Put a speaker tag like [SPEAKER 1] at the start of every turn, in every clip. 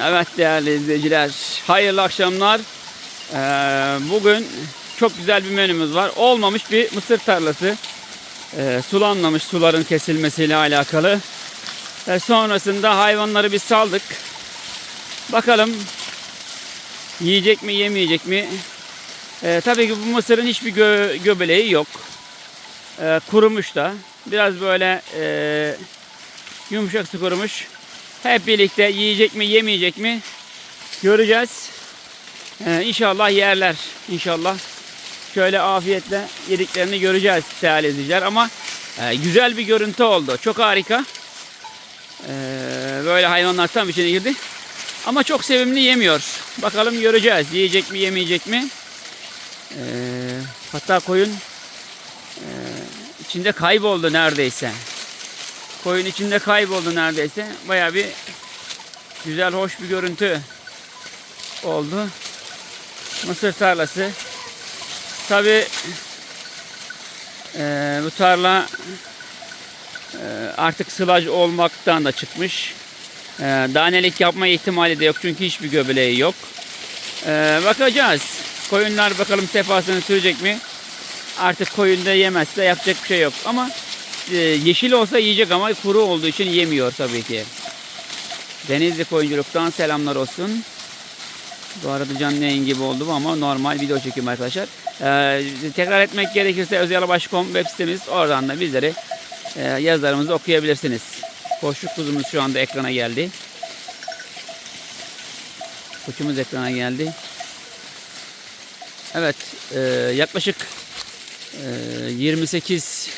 [SPEAKER 1] Evet değerli izleyiciler, hayırlı akşamlar. Ee, bugün çok güzel bir menümüz var. Olmamış bir mısır tarlası. Ee, sulanmamış suların kesilmesiyle alakalı. Ve sonrasında hayvanları biz saldık. Bakalım yiyecek mi yemeyecek mi? Ee, tabii ki bu mısırın hiçbir gö- göbeleği yok. Ee, kurumuş da. Biraz böyle e, yumuşak su kurumuş. Hep birlikte yiyecek mi yemeyecek mi göreceğiz. Ee, inşallah yerler. İnşallah şöyle afiyetle yediklerini göreceğiz değerli izleyiciler. Ama e, güzel bir görüntü oldu. Çok harika. Ee, böyle hayvanlar tam içine girdi. Ama çok sevimli yemiyor. Bakalım göreceğiz. Yiyecek mi yemeyecek mi? Ee, hatta koyun e, içinde kayboldu neredeyse. Koyun içinde kayboldu neredeyse. Baya bir güzel, hoş bir görüntü oldu. Mısır tarlası. Tabi bu tarla e, artık sılaj olmaktan da çıkmış. E, danelik yapma ihtimali de yok çünkü hiçbir göbeleği yok. E, bakacağız. Koyunlar bakalım sefasını sürecek mi? Artık koyun da yemezse yapacak bir şey yok. Ama e, yeşil olsa yiyecek ama kuru olduğu için yemiyor tabii ki. Denizli koyunculuktan selamlar olsun. Bu arada canlı yayın gibi oldu ama normal video çekiyorum arkadaşlar. Ee, tekrar etmek gerekirse özyalabaş.com web sitemiz oradan da bizleri e, yazılarımızı okuyabilirsiniz. Koşuk kuzumuz şu anda ekrana geldi. Koçumuz ekrana geldi. Evet e, yaklaşık e, 28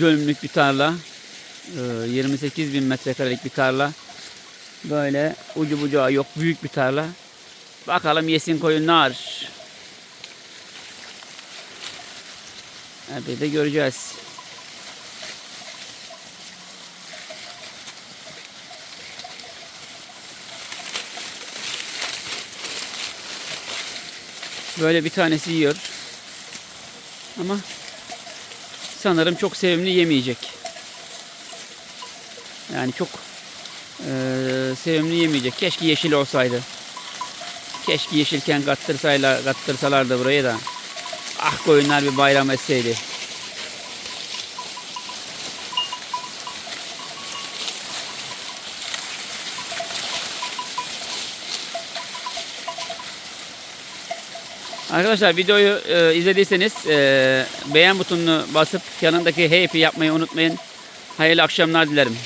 [SPEAKER 1] dönümlük bir tarla. e, 28 bin metrekarelik bir tarla. Böyle ucu bucağı yok büyük bir tarla. Bakalım yesin koyunlar. Hadi de göreceğiz. Böyle bir tanesi yiyor. Ama sanırım çok sevimli yemeyecek. Yani çok eee, sevimli yemeyecek. Keşke yeşil olsaydı. Keşke yeşilken kattırsayla, kattırsalardı burayı da. Ah koyunlar bir bayram etseydi. Arkadaşlar videoyu e, izlediyseniz e, beğen butonunu basıp yanındaki happy yapmayı unutmayın. Hayırlı akşamlar dilerim.